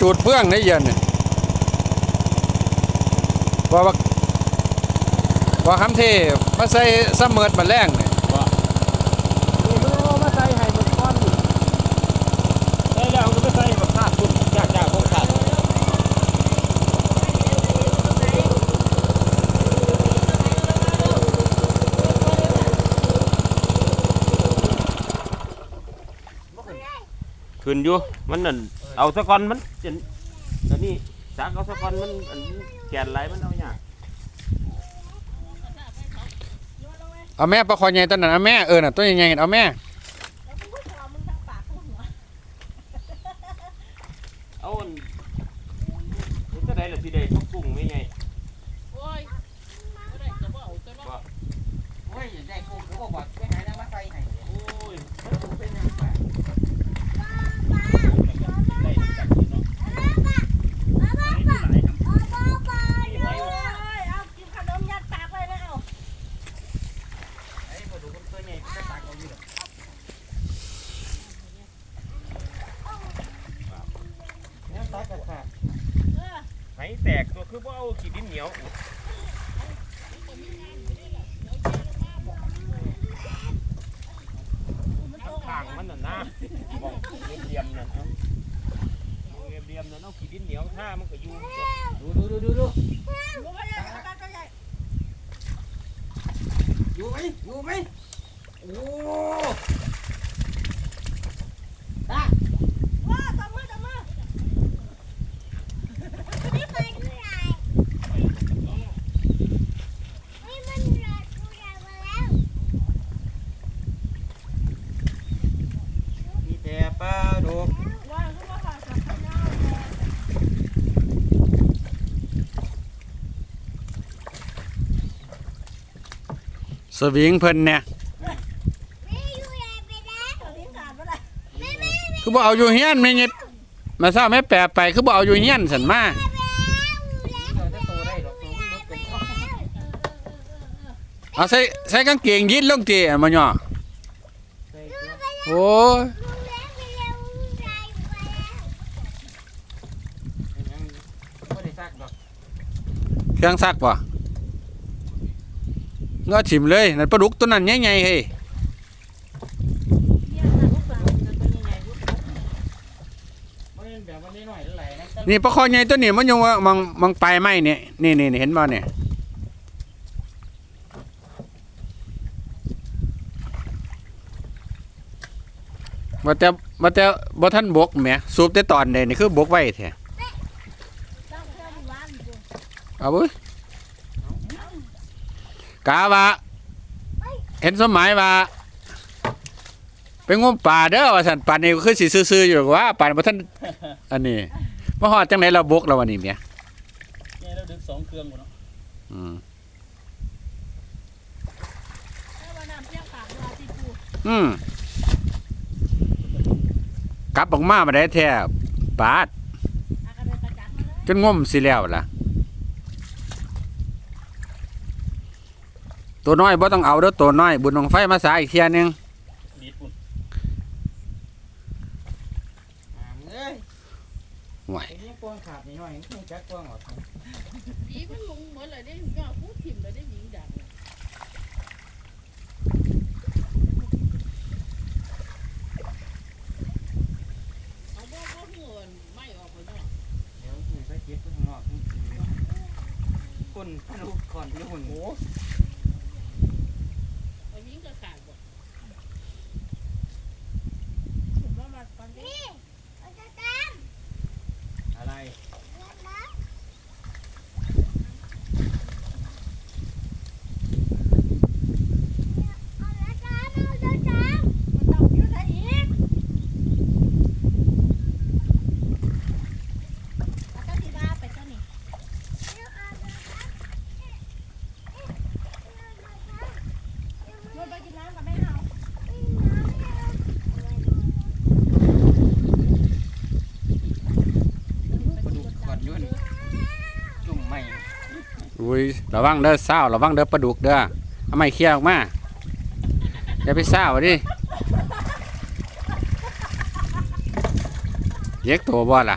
จูดเพื่องในเย็นเนี่ยว่าว่าว่าคำเทมาใส่ซัมเมิดมาแรงเนี่ย นี่เพิ่งเอามาใส่ให้หมดก้อนใส่แล้วก็ไปใส่แบบขาดคุณจากจากพวกขาด ขึ้นอยู่มันนั่นเอาสะกอนมันจนอันนี้จากเอาสะกอนมันอันแกนไหลมันเอาอย่างเอาแม่ปลาคอใหญ่ตัวนั้นเอาแม่เออน่ะตัวใหญ่ๆเอาแม่เอาอันมันจะได้ละสิได้ทุกกุ้งไม่ไงโอ้ยบ่ได้ก็บ่เอาแต่ว่าโอ้ยได้กูกูก็บอกไปหาน้ำมาใส่ให้โอ้ยเป็นยังไง ได้จับเนาะ ไอ้พอดูคนตัวใหญ่ก็ตากเอาอยู่หรอกเนี่ยตากกับขาด ไหแตกตัวคือว่าเอาขี้ดินเหนียวทางมันน่ะนะมองเรียมๆนั่นเอามองเรียมๆนั่นเอาขี้ดินเหนียวท่ามันก็อยู่ดูดูดูดูดูอยู่ไหมอยู่ไหมโอ้ตา มีแต่ปลาดุก สวิงเพิ่นเนี่ยคือบ่เอาอยู่เฮียนไม่เงียบมาเศร้าแม่แปรไปคือบ่เอาอยู่เฮียนสันมาเดี๋ยวจะโตได้หรอกตัวมันลดเป็นข้อเอาใส่ใส่กางเกงยีนลงตีมาย่อใส่ตัวโอ้ยเป็นยังไม่ได้ซักดอกเครื่องซักป่ะ งอถิ่มเลยนั่นปลาดุกตัวนั้นใหญ่ๆเฮ้ยไม่ได้แบบวันนี้หน่อยเท่าไหร่นะนี่ปลาคอใหญ่ตัวนี้มันยังว่ามังมังปลายไม้เนี่ยนี่นี่เห็นบ่เนี่ยว่าแต่ว่าแต่บ่ทันบกแหมสูบแต่ตอนใดนี่คือบกไว้แท้เอาเว้ย กาว่าเห็นสมัยว่าไปงมป่าเด้อว่าซั่นป่านนี้คือสิซื่อๆอยู่ว่าป่านบ่ทันอันนี้มาฮอดจังไดเราบกแล้ววันนี้แหมเนี่ยเราดึกสองเครื่องหมดเนาะอืมว่าน้ำเพียงปากเวลาที่กูอืมกลับออกมามาได้แท้ปาดอากระเดกระจัดมาเลยจนงมสิแล้วล่ะ ตัวน้อยบ่ต้องเอาเด้อตัวน้อย บุญของไฟมาสาอีกเที่ยหนึงดีดปุ่นอ่าเอ้ยห่วยไอ้นี่กวางขาดนิดหน่อยนี่จักกวางออกดีมันลงเหมือนเลยได้ก็พูดถิ่มเลยได้หญิงดังเอาบ่บ่หัวไม่ออกไปเนาะเดี๋ยวคุณไปเก็บข้างนอกคนพนุก่อนที่หุ่นหมูเอาหญิงก็ขาดบ่ผม ว่ามาตอนนี้ อะไร มันต้องอยู่ไหนอีกแล้วก็สิว่าไปเจ้านี่มันไปกินน้ำกับแม่เฮา ปลาดุกก่อนยุ่นจุ่มใหม่ อุ้ยระวังเด้อเศร้าระวังเด้อปลาดุกเด้อเอาไม้เคี่ยวออกมาอย่าไปเศร้าดิเย็กตัวบ่ล่ะ